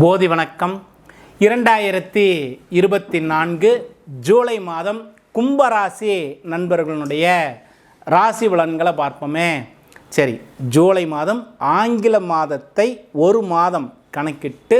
போதி வணக்கம். இரண்டாயிரத்தி இருபத்தி நான்கு ஜூலை மாதம் கும்பராசி நண்பர்களுடைய ராசி பலன்களை பார்ப்போமே. சரி ஜூலை மாதம் ஆங்கில மாதத்தை ஒரு மாதம் கணக்கிட்டு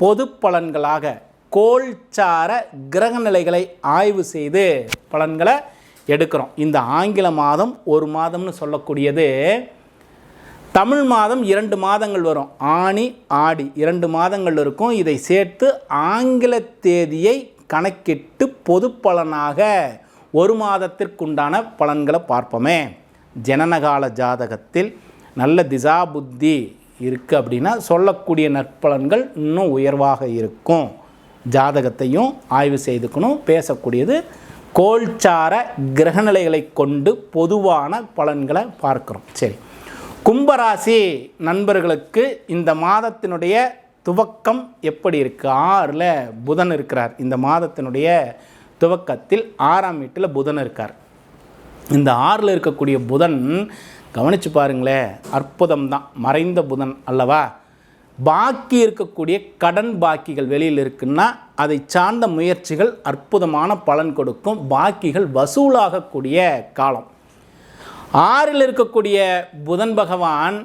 பொது பலன்களாக கோல்சார கிரக நிலைகளை ஆய்வு செய்து பலன்களை எடுக்கிறோம். இந்த ஆங்கில மாதம் ஒரு மாதம்னு சொல்லக்கூடியது தமிழ் மாதம் இரண்டு மாதங்கள் வரும். ஆணி ஆடி இரண்டு மாதங்கள் இருக்கும். இதை சேர்த்து ஆங்கில தேதியை கணக்கிட்டு பொது பலனாக ஒரு மாதத்திற்குண்டான பலன்களை பார்ப்போமே. ஜனனகால ஜாதகத்தில் நல்ல திசா புத்தி இருக்குது அப்படின்னா சொல்லக்கூடிய நற்பலன்கள் இன்னும் உயர்வாக இருக்கும். ஜாதகத்தையும் ஆய்வு செய்துக்கணும். பேசக்கூடியது கோல்சார கிரகநிலைகளை கொண்டு பொதுவான பலன்களை பார்க்குறோம். சரி. கும்பராசி நண்பர்களுக்கு இந்த மாதத்தினுடைய துவக்கம் எப்படி இருக்கு? ஆறில் புதன் இருக்கிறார். இந்த மாதத்தினுடைய துவக்கத்தில் ஆறாம் வீட்டில் புதன் இருக்கார். இந்த ஆறில் இருக்கக்கூடிய புதன் கவனித்து பாருங்களேன் அற்புதம் தான் மறைந்த புதன் அல்லவா? பாக்கி இருக்கக்கூடிய கடன் பாக்கிகள் வெளியில் இருக்குன்னா அதை சார்ந்த முயற்சிகள் அற்புதமான பலன் கொடுக்கும். பாக்கிகள் வசூலாகக்கூடிய காலம். ஆறில் இருக்கக்கூடிய புதன் பகவான்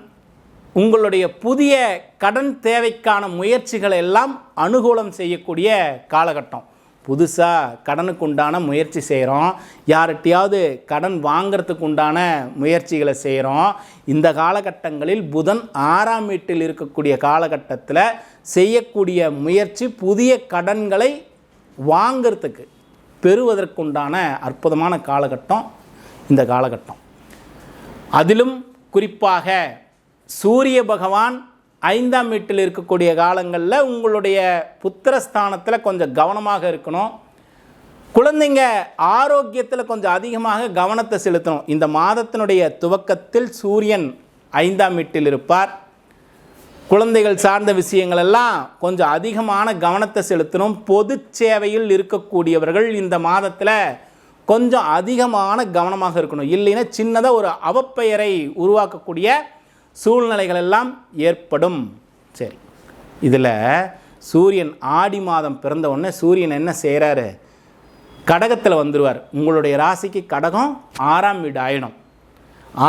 உங்களுடைய புதிய கடன் தேவைக்கான முயற்சிகளை எல்லாம் அனுகூலம் செய்யக்கூடிய காலகட்டம். புதுசாக கடனுக்கு உண்டான முயற்சி செய்கிறோம் யார்கிட்டையாவது கடன் வாங்கிறதுக்கு உண்டான முயற்சிகளை செய்கிறோம் இந்த காலகட்டங்களில் புதன் ஆறாம் வீட்டில் இருக்கக்கூடிய காலகட்டத்தில் செய்யக்கூடிய முயற்சி புதிய கடன்களை வாங்கிறதுக்கு பெறுவதற்குண்டான அற்புதமான காலகட்டம் இந்த காலகட்டம். அதிலும் குறிப்பாக சூரிய பகவான் ஐந்தாம் வீட்டில் இருக்கக்கூடிய காலங்களில் உங்களுடைய புத்திரஸ்தானத்தில் கொஞ்சம் கவனமாக இருக்கணும். குழந்தைங்க ஆரோக்கியத்தில் கொஞ்சம் அதிகமாக கவனத்தை செலுத்தணும். இந்த மாதத்தினுடைய துவக்கத்தில் சூரியன் ஐந்தாம் வீட்டில் இருப்பார். குழந்தைகள் சார்ந்த விஷயங்கள் எல்லாம் கொஞ்சம் அதிகமான கவனத்தை செலுத்தணும். பொது சேவையில் இருக்கக்கூடியவர்கள் இந்த மாதத்தில் கொஞ்சம் அதிகமான கவனமாக இருக்கணும். இல்லைன்னா சின்னதாக ஒரு அவப்பெயரை உருவாக்கக்கூடிய சூழ்நிலைகள் எல்லாம் ஏற்படும். சரி. இதில் சூரியன் ஆடி மாதம் பிறந்த உடனே சூரியன் என்ன செய்கிறாரு கடகத்தில் வந்துடுவார் உங்களுடைய ராசிக்கு கடகம் ஆறாம் வீடு ஆயிடும்.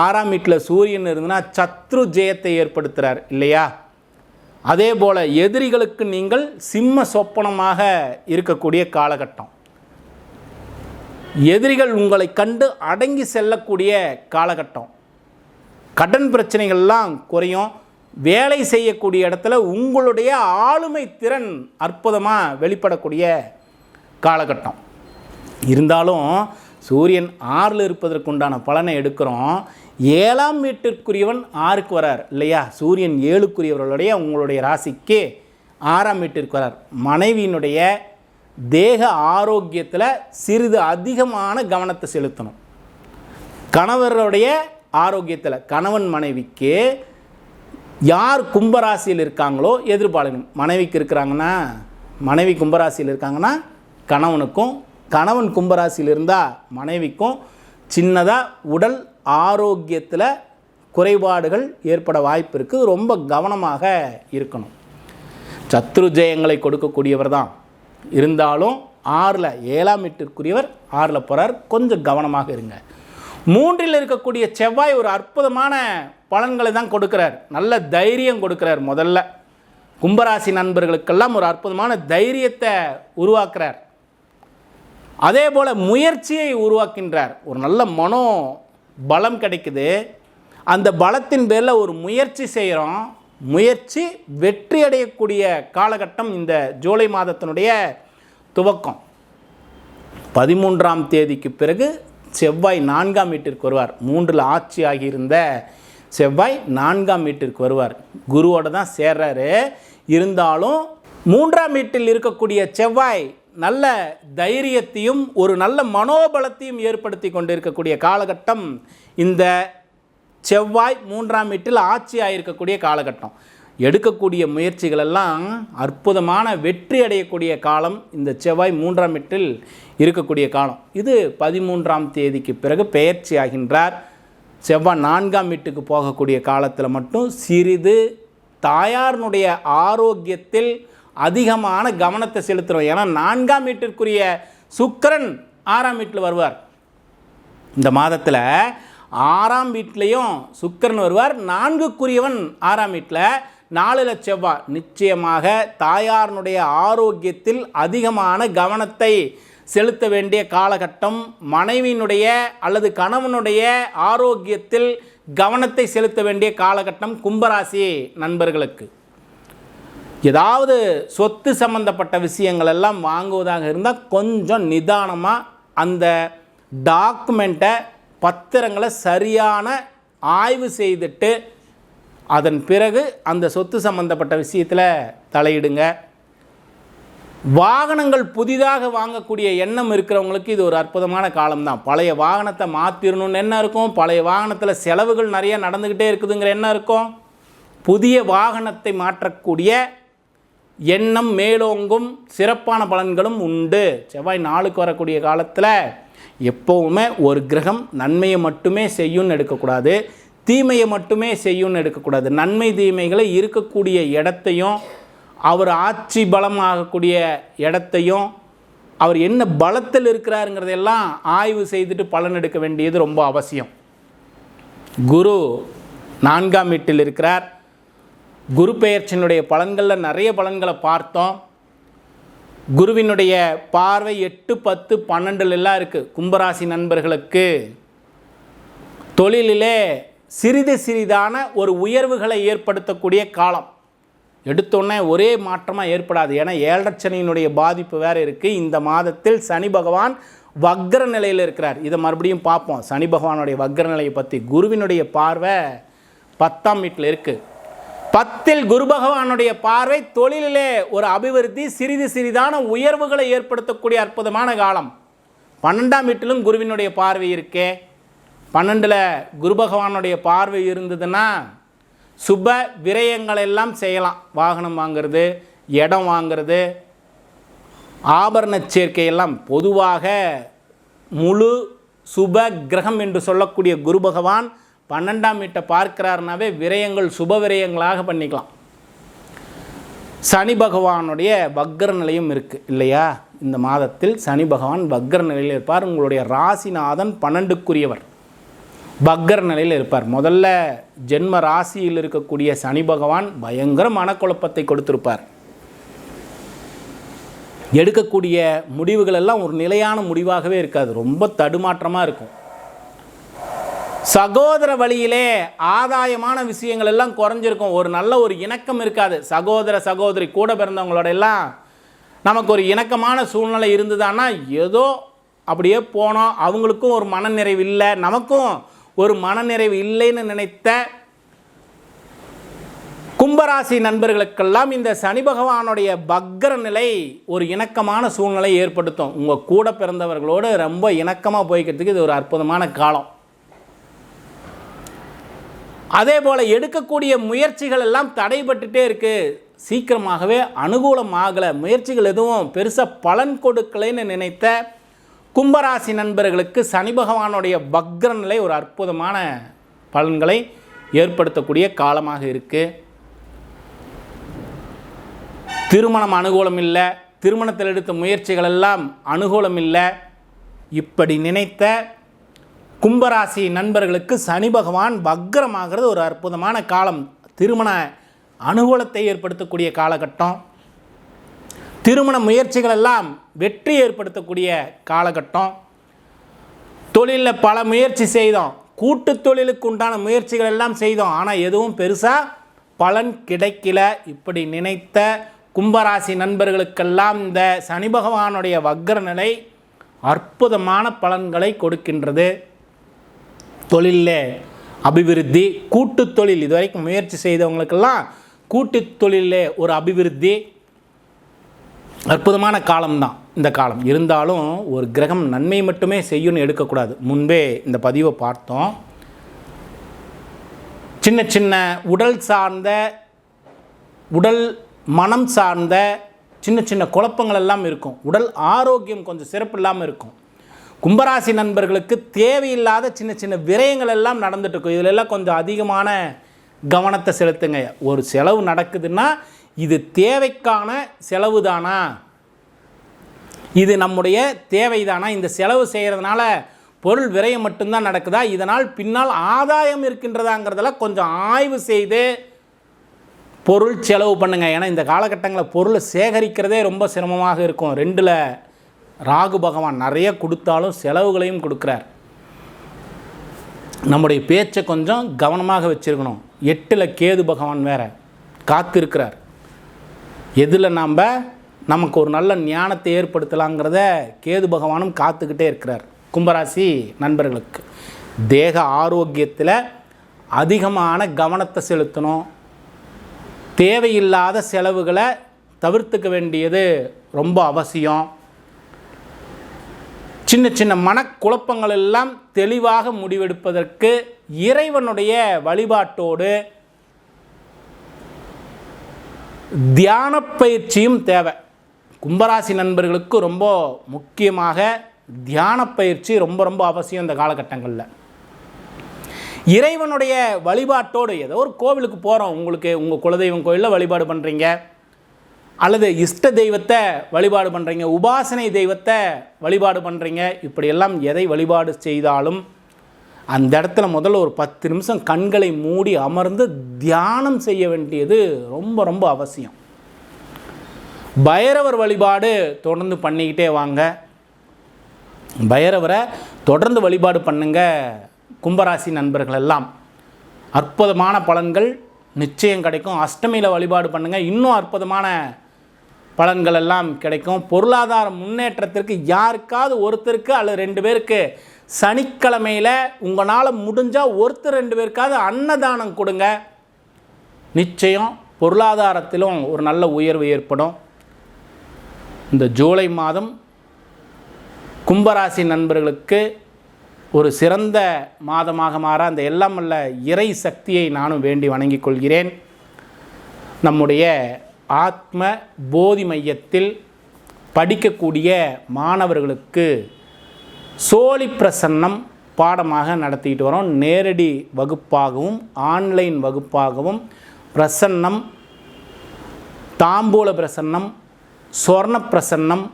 ஆறாம் வீட்டில் சூரியன் இருந்ததுன்னா சத்ரு ஜெயத்தை ஏற்படுத்துகிறார் இல்லையா? அதே போல் எதிரிகளுக்கு நீங்கள் சிம்ம சொப்பனமாக இருக்கக்கூடிய காலகட்டம். எதிரிகள் உங்களை கண்டு அடங்கி செல்லக்கூடிய காலகட்டம். கடன் பிரச்சனைகள்லாம் குறையும். வேலை செய்யக்கூடிய இடத்துல உங்களுடைய ஆளுமை திறன் அற்புதமாக வெளிப்படக்கூடிய காலகட்டம். இருந்தாலும் சூரியன் ஆறில் இருப்பதற்குண்டான பலனை எடுக்கிறோம். ஏழாம் வீட்டிற்குரியவன் ஆறுக்கு வரார் இல்லையா? சூரியன் ஏழுக்குரியவர்களுடைய உங்களுடைய ராசிக்கு ஆறாம் வீட்டிற்கு வரார். மனைவியினுடைய தேக ஆரோக்கியத்தில் சிறிது அதிகமான கவனத்தை செலுத்தணும். கணவருடைய ஆரோக்கியத்தில் கணவன் மனைவிக்கு யார் கும்பராசியில் இருக்காங்களோ எதிர்பார்க்கணும் மனைவிக்கு இருக்கிறாங்கன்னா மனைவி கும்பராசியில் இருக்காங்கன்னா கணவனுக்கும் கணவன் கும்பராசியில் இருந்தால் மனைவிக்கும் சின்னதாக உடல் ஆரோக்கியத்தில் குறைபாடுகள் ஏற்பட வாய்ப்பு இருக்குது ரொம்ப கவனமாக இருக்கணும். சத்ரு ஜெயங்களை கொடுக்கக்கூடியவர் தான். இருந்தாலும் ஆறில் ஏழாம் வீட்டிற்குரியவர் ஆறில் போகிறார் கொஞ்சம் கவனமாக இருங்க. மூன்றில் இருக்கக்கூடிய செவ்வாய் ஒரு அற்புதமான பலன்களை தான் கொடுக்குறார். நல்ல தைரியம் கொடுக்குறார் முதல்ல. கும்பராசி நண்பர்களுக்கெல்லாம் ஒரு அற்புதமான தைரியத்தை உருவாக்குறார். அதே போல் முயற்சியை உருவாக்கின்றார். ஒரு நல்ல மனோ பலம் கிடைக்குது. அந்த பலத்தின் பேரில் ஒரு முயற்சி செய்கிறோம் முயற்சி வெற்றி அடையக்கூடிய காலகட்டம் இந்த ஜூலை மாதத்தினுடைய துவக்கம். பதிமூன்றாம் தேதிக்கு பிறகு செவ்வாய் நான்காம் வீட்டிற்கு வருவார். மூன்றில் ஆட்சி ஆகியிருந்த செவ்வாய் நான்காம் வீட்டிற்கு வருவார். குருவோட தான் சேர்றாரு. இருந்தாலும் மூன்றாம் வீட்டில் இருக்கக்கூடிய செவ்வாய் நல்ல தைரியத்தையும் ஒரு நல்ல மனோபலத்தையும் ஏற்படுத்தி கொண்டிருக்கக்கூடிய காலகட்டம் இந்த செவ்வாய் மூன்றாம் வீட்டில் ஆட்சி ஆகியிருக்கக்கூடிய காலகட்டம். எடுக்கக்கூடிய முயற்சிகள் எல்லாம் அற்புதமான வெற்றி அடையக்கூடிய காலம் இந்த செவ்வாய் மூன்றாம் வீட்டில் இருக்கக்கூடிய காலம். இது பதிமூன்றாம் தேதிக்கு பிறகு பெயர்ச்சி ஆகின்றார். செவ்வாய் நான்காம் வீட்டுக்கு போகக்கூடிய காலத்தில் மட்டும் சிறிது தாயாரினுடைய ஆரோக்கியத்தில் அதிகமான கவனத்தை செலுத்துகிறோம் ஏன்னா நான்காம் வீட்டிற்குரிய சுக்கிரன் ஆறாம் வீட்டில் வருவார். இந்த மாதத்தில் ஆறாம் வீட்லேயும் சுக்கரன் வருவார். நான்குக்குரியவன் ஆறாம் வீட்டில் நாலுல செவ்வாய் நிச்சயமாக தாயாரினுடைய ஆரோக்கியத்தில் அதிகமான கவனத்தை செலுத்த வேண்டிய காலகட்டம். மனைவியினுடைய அல்லது கணவனுடைய ஆரோக்கியத்தில் கவனத்தை செலுத்த வேண்டிய காலகட்டம் கும்பராசி நண்பர்களுக்கு. ஏதாவது சொத்து சம்பந்தப்பட்ட விஷயங்கள் எல்லாம் வாங்குவதாக இருந்தால் கொஞ்சம் நிதானமாக அந்த டாக்குமெண்ட்டை பத்திரங்களை சரியான ஆய்வு செய்துட்டு அதன் பிறகு அந்த சொத்து சம்பந்தப்பட்ட விஷயத்தில் தலையிடுங்க. வாகனங்கள் புதிதாக வாங்கக்கூடிய எண்ணம் இருக்கிறவங்களுக்கு இது ஒரு அற்புதமான காலம்தான். பழைய வாகனத்தை மாற்றிடணும்னு என்ன இருக்கும்? பழைய வாகனத்தில் செலவுகள் நிறைய நடந்துக்கிட்டே இருக்குதுங்கிற என்ன இருக்கும்? புதிய வாகனத்தை மாற்றக்கூடிய எண்ணம் மேலோங்கும் சிறப்பான பலன்களும் உண்டு. செவ்வாய் நாளுக்கு வரக்கூடிய காலத்தில் எப்போவுமே ஒரு கிரகம் நன்மையை மட்டுமே செய்யும்னு எடுக்கக்கூடாது தீமையை மட்டுமே செய்யும்னு எடுக்கக்கூடாது. நன்மை தீமைகளை இருக்கக்கூடிய இடத்தையும் அவர் ஆட்சி பலம் ஆகக்கூடிய இடத்தையும் அவர் என்ன பலத்தில் இருக்கிறாருங்கிறதெல்லாம் ஆய்வு செய்துட்டு பலன் எடுக்க வேண்டியது ரொம்ப அவசியம். குரு நான்காம் வீட்டில் இருக்கிறார். குரு பெயர்ச்சியினுடைய பலன்களில் நிறைய பலன்களை பார்த்தோம். குருவினுடைய பார்வை எட்டு பத்து பன்னெண்டுல எல்லாம் இருக்குது கும்பராசி நண்பர்களுக்கு தொழிலிலே சிறிது சிறிதான ஒரு உயர்வுகளை ஏற்படுத்தக்கூடிய காலம். எடுத்தோடனே ஒரே மாற்றமாக ஏற்படாது. ஏன்னா ஏழரச்சனையினுடைய பாதிப்பு வேறு இருக்குது இந்த மாதத்தில் சனி பகவான் வக்ர நிலையில் இருக்கிறார். இதை மறுபடியும் பார்ப்போம். சனி பகவானுடைய வக்ர நிலையை பற்றி குருவினுடைய பார்வை பத்தாம் வீட்டில் இருக்குது பத்தில் குரு பகவானுடைய பார்வை தொழிலிலே ஒரு அபிவிருத்தி சிறிது சிறிதான உயர்வுகளை ஏற்படுத்தக்கூடிய அற்புதமான காலம். பன்னெண்டாம் வீட்டிலும் குருவினுடைய பார்வை இருக்கே. பன்னெண்டில் குரு பகவானுடைய பார்வை இருந்ததுன்னா சுப விரயங்கள் எல்லாம் செய்யலாம். வாகனம் வாங்கிறது இடம் வாங்கிறது ஆபரண சேர்க்கையெல்லாம் பொதுவாக முழு சுப கிரகம் என்று சொல்லக்கூடிய குரு பகவான் பன்னெண்டாம் வீட்டை பார்க்கிறாருனாவே விரயங்கள் சுப விரயங்களாக பண்ணிக்கலாம். சனி பகவானுடைய வக்ர நிலையும் இருக்குது இல்லையா? இந்த மாதத்தில் சனி பகவான் வக்ர நிலையில் இருப்பார். உங்களுடைய ராசிநாதன் பன்னெண்டுக்குரியவர். பக்ர நிலையில் இருப்பார். முதல்ல ஜென்ம ராசியில் இருக்கக்கூடிய சனி பகவான் பயங்கர மனக்குழப்பத்தை கொடுத்திருப்பார். எடுக்கக்கூடிய முடிவுகள் எல்லாம் ஒரு நிலையான முடிவாகவே இருக்காது. ரொம்ப தடுமாற்றமாக இருக்கும். சகோதர வழியிலே ஆதாயமான விஷயங்கள் எல்லாம் குறைஞ்சிருக்கும். ஒரு நல்ல ஒரு இணக்கம் இருக்காது. சகோதர சகோதரி கூட பிறந்தவங்களோட எல்லாம் நமக்கு ஒரு இணக்கமான சூழ்நிலை இருந்ததுன்னா ஏதோ அப்படியே போனோம் அவங்களுக்கும் ஒரு மனநிறைவு இல்லை. நமக்கும் ஒரு மனநிறைவு இல்லைன்னு நினைத்த கும்பராசி நண்பர்களுக்கெல்லாம் இந்த சனி பகவானுடைய பக்ர நிலை ஒரு இணக்கமான சூழ்நிலை ஏற்படுத்தும். உங்கள் கூட பிறந்தவர்களோடு ரொம்ப இணக்கமாக போய்க்கிறதுக்கு இது ஒரு அற்புதமான காலம். அதே போல் எடுக்கக்கூடிய முயற்சிகள் எல்லாம் தடைபட்டுட்டே இருக்குது சீக்கிரமாகவே அனுகூலம் ஆகலை முயற்சிகள் எதுவும் பெருசாக பலன் கொடுக்கலைன்னு நினைத்த கும்பராசி நண்பர்களுக்கு சனி பகவானுடைய பக்ர நிலை ஒரு அற்புதமான பலன்களை ஏற்படுத்தக்கூடிய காலமாக இருக்குது திருமணம் அனுகூலம் இல்லை. திருமணத்தில் எடுத்த முயற்சிகள் எல்லாம் அனுகூலம் இல்லை. இப்படி நினைத்த கும்பராசி நண்பர்களுக்கு சனி பகவான் வக்ரமாகிறது. ஒரு அற்புதமான காலம். திருமண அனுகூலத்தை ஏற்படுத்தக்கூடிய காலகட்டம். திருமண முயற்சிகள் எல்லாம் வெற்றி ஏற்படுத்தக்கூடிய காலகட்டம். தொழிலில் பல முயற்சி செய்தோம். கூட்டு தொழிலுக்கு உண்டான முயற்சிகள் எல்லாம் செய்தோம். ஆனால் எதுவும் பெருசாக பலன் கிடைக்கல. இப்படி நினைத்த கும்பராசி நண்பர்களுக்கெல்லாம் இந்த சனி பகவானுடைய வக்ர நிலை அற்புதமான பலன்களை கொடுக்கின்றது. தொழிலில் அபிவிருத்தி கூட்டு தொழில். இதுவரைக்கும் முயற்சி செய்தவங்களுக்கெல்லாம் கூட்டு தொழிலில் ஒரு அபிவிருத்தி அற்புதமான காலம்தான். இந்த காலம். இருந்தாலும் ஒரு கிரகம் நன்மை மட்டுமே செய்யும்னு எடுக்கக்கூடாது. முன்பே இந்த பதிவை பார்த்தோம். சின்ன சின்ன உடல் சார்ந்த உடல் மனம் சார்ந்த சின்ன சின்ன குழப்பங்கள் எல்லாம் இருக்கும். உடல் ஆரோக்கியம் கொஞ்சம் சிறப்பு இல்லாமல் இருக்கும். கும்பராசி நண்பர்களுக்கு தேவையில்லாத சின்ன சின்ன விரயங்கள் எல்லாம் நடந்துட்டுருக்கும் இதில் எல்லாம் கொஞ்சம் அதிகமான கவனத்தை செலுத்துங்க. ஒரு செலவு நடக்குதுன்னா இது தேவைக்கான செலவு தானா? இது நம்முடைய தேவைதானா இந்த செலவு செய்கிறதுனால பொருள் விரயம் மட்டும்தான் நடக்குதா? இதனால் பின்னால் ஆதாயம் இருக்கின்றதாங்கிறதெல்லாம் கொஞ்சம் ஆய்வு செய்து பொருள் செலவு பண்ணுங்கள் ஏன்னா இந்த காலகட்டங்களில் பொருளை சேகரிக்கிறதே ரொம்ப சிரமமாக இருக்கும். ரெண்டில் ராகு பகவான் நிறைய கொடுத்தாலும் செலவுகளையும் கொடுக்குறார். நம்முடைய பேச்சை கொஞ்சம் கவனமாக வச்சுருக்கணும். எட்டில் கேது பகவான் வேற காத்திருக்கிறார். எதில் நாம்? நமக்கு ஒரு நல்ல ஞானத்தை ஏற்படுத்தலாங்கிறத கேது பகவானும் காத்துக்கிட்டே இருக்கிறார். கும்பராசி நண்பர்களுக்கு. தேக ஆரோக்கியத்தில் அதிகமான கவனத்தை செலுத்தணும். தேவையில்லாத செலவுகளை தவிர்த்துக்க வேண்டியது ரொம்ப அவசியம். சின்ன சின்ன மனக்குழப்பங்கள் எல்லாம் தெளிவாக முடிவெடுப்பதற்கு இறைவனுடைய வழிபாட்டோடு தியான பயிற்சியும் தேவை. கும்பராசி நண்பர்களுக்கு ரொம்ப முக்கியமாக தியான பயிற்சி ரொம்ப ரொம்ப அவசியம் இந்த காலகட்டங்களில். இறைவனுடைய வழிபாட்டோடு ஏதோ ஒரு கோவிலுக்கு போகிறோம் உங்களுக்கு உங்கள் குலதெய்வம் கோயிலில் வழிபாடு பண்ணுறீங்க அல்லது இஷ்ட தெய்வத்தை வழிபாடு பண்ணுறீங்க உபாசனை தெய்வத்தை வழிபாடு பண்ணுறீங்க இப்படியெல்லாம் எதை வழிபாடு செய்தாலும் அந்த இடத்துல முதல்ல ஒரு பத்து நிமிஷம் கண்களை மூடி அமர்ந்து தியானம் செய்ய வேண்டியது ரொம்ப ரொம்ப அவசியம். பைரவர் வழிபாடு தொடர்ந்து பண்ணிக்கிட்டே வாங்க. பைரவரை தொடர்ந்து வழிபாடு பண்ணுங்க கும்பராசி நண்பர்கள் எல்லாம் அற்புதமான பலன்கள் நிச்சயம் கிடைக்கும். அஷ்டமியில் வழிபாடு பண்ணுங்கள் இன்னும் அற்புதமான பலன்கள் எல்லாம் கிடைக்கும். பொருளாதார முன்னேற்றத்திற்கு யாருக்காவது ஒருத்தருக்கு அல்லது ரெண்டு பேருக்கு சனிக்கிழமையில் உங்களால் முடிஞ்சால் ஒருத்தர் ரெண்டு பேருக்காவது அன்னதானம் கொடுங்க. நிச்சயம் பொருளாதாரத்திலும் ஒரு நல்ல உயர்வு ஏற்படும். இந்த ஜூலை மாதம் கும்பராசி நண்பர்களுக்கு ஒரு சிறந்த மாதமாக மாற அந்த எல்லாம் உள்ள இறை சக்தியை நானும் வேண்டி வணங்கிக் கொள்கிறேன். நம்முடைய ஆத்ம போதி மையத்தில் படிக்கக்கூடிய மாணவர்களுக்கு சோழி பிரசன்னம் பாடமாக நடத்திக்கிட்டு வரோம். நேரடி வகுப்பாகவும் ஆன்லைன் வகுப்பாகவும் பிரசன்னம் தாம்பூல பிரசன்னம் சொர்ண பிரசன்னம்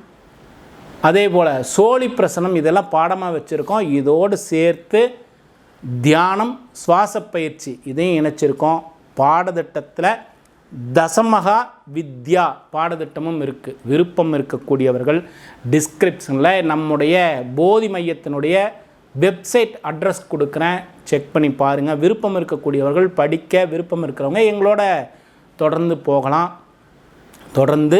அதே போல் சோழி பிரசனம் இதெல்லாம் பாடமாக வச்சுருக்கோம். இதோடு சேர்த்து தியானம் சுவாச பயிற்சி இதையும் இணைச்சிருக்கோம். பாடத்திட்டத்தில் தசமகா வித்யா பாடத்திட்டமும் இருக்குது விருப்பம் இருக்கக்கூடியவர்கள் டிஸ்கிரிப்ஷனில் நம்முடைய போதி மையத்தினுடைய வெப்சைட் அட்ரஸ் கொடுக்குறேன். செக் பண்ணி பாருங்கள் விருப்பம் இருக்கக்கூடியவர்கள் படிக்க விருப்பம் இருக்கிறவங்க எங்களோட தொடர்ந்து போகலாம். தொடர்ந்து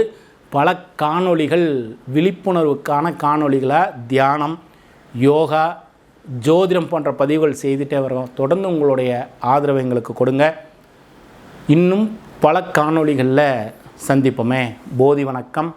பல காணொளிகள் விழிப்புணர்வுக்கான காணொளிகளை தியானம் யோகா ஜோதிடம் போன்ற பதிவுகள் செய்துட்டே வரோம் தொடர்ந்து உங்களுடைய ஆதரவு எங்களுக்கு கொடுங்க. இன்னும் பல காணொளிகளில் சந்திப்போமே. போதி வணக்கம்.